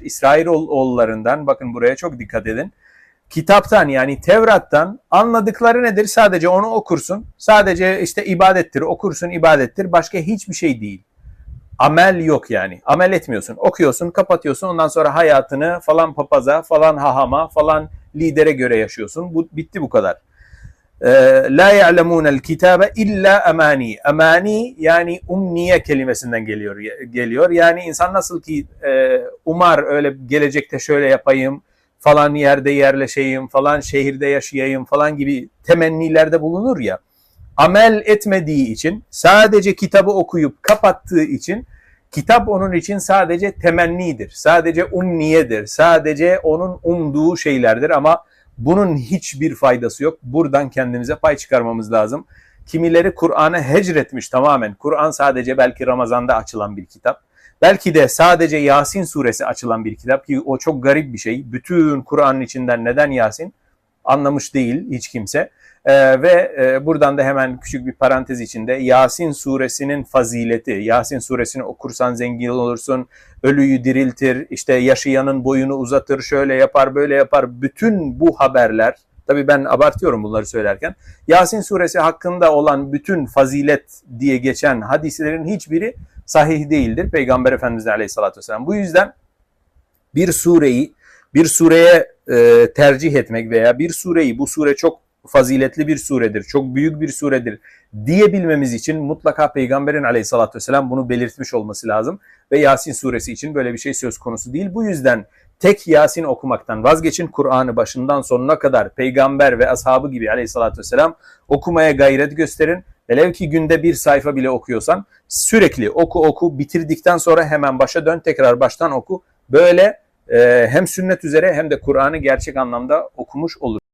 İsrail oğullarından bakın buraya çok dikkat edin. Kitaptan yani Tevrat'tan anladıkları nedir? Sadece onu okursun. Sadece işte ibadettir, okursun ibadettir. Başka hiçbir şey değil. Amel yok yani. Amel etmiyorsun. Okuyorsun, kapatıyorsun. Ondan sonra hayatını falan papaza, falan hahama, falan lidere göre yaşıyorsun. Bu bitti bu kadar. Ee, La ya'lemunel kitabe illa amani. Amani yani umniye kelimesinden geliyor. geliyor. Yani insan nasıl ki e, umar öyle gelecekte şöyle yapayım, falan yerde yerleşeyim, falan şehirde yaşayayım falan gibi temennilerde bulunur ya. Amel etmediği için, sadece kitabı okuyup kapattığı için kitap onun için sadece temennidir. Sadece umniyedir. Sadece onun umduğu şeylerdir ama bunun hiçbir faydası yok. Buradan kendimize pay çıkarmamız lazım. Kimileri Kur'an'ı hecretmiş tamamen. Kur'an sadece belki Ramazan'da açılan bir kitap. Belki de sadece Yasin suresi açılan bir kitap ki o çok garip bir şey. Bütün Kur'an'ın içinden neden Yasin anlamış değil hiç kimse. Ee, ve e, buradan da hemen küçük bir parantez içinde Yasin suresinin fazileti. Yasin suresini okursan zengin olursun, ölüyü diriltir, işte yaşayanın boyunu uzatır, şöyle yapar, böyle yapar. Bütün bu haberler, tabii ben abartıyorum bunları söylerken, Yasin suresi hakkında olan bütün fazilet diye geçen hadislerin hiçbiri sahih değildir. Peygamber Efendimiz Aleyhisselatü Vesselam. Bu yüzden bir sureyi bir sureye e, tercih etmek veya bir sureyi bu sure çok faziletli bir suredir, çok büyük bir suredir diyebilmemiz için mutlaka Peygamberin aleyhissalatü vesselam bunu belirtmiş olması lazım. Ve Yasin suresi için böyle bir şey söz konusu değil. Bu yüzden tek Yasin okumaktan vazgeçin. Kur'an'ı başından sonuna kadar peygamber ve ashabı gibi aleyhissalatü vesselam okumaya gayret gösterin. Velev ki günde bir sayfa bile okuyorsan sürekli oku oku bitirdikten sonra hemen başa dön tekrar baştan oku. Böyle hem sünnet üzere hem de Kur'an'ı gerçek anlamda okumuş olur.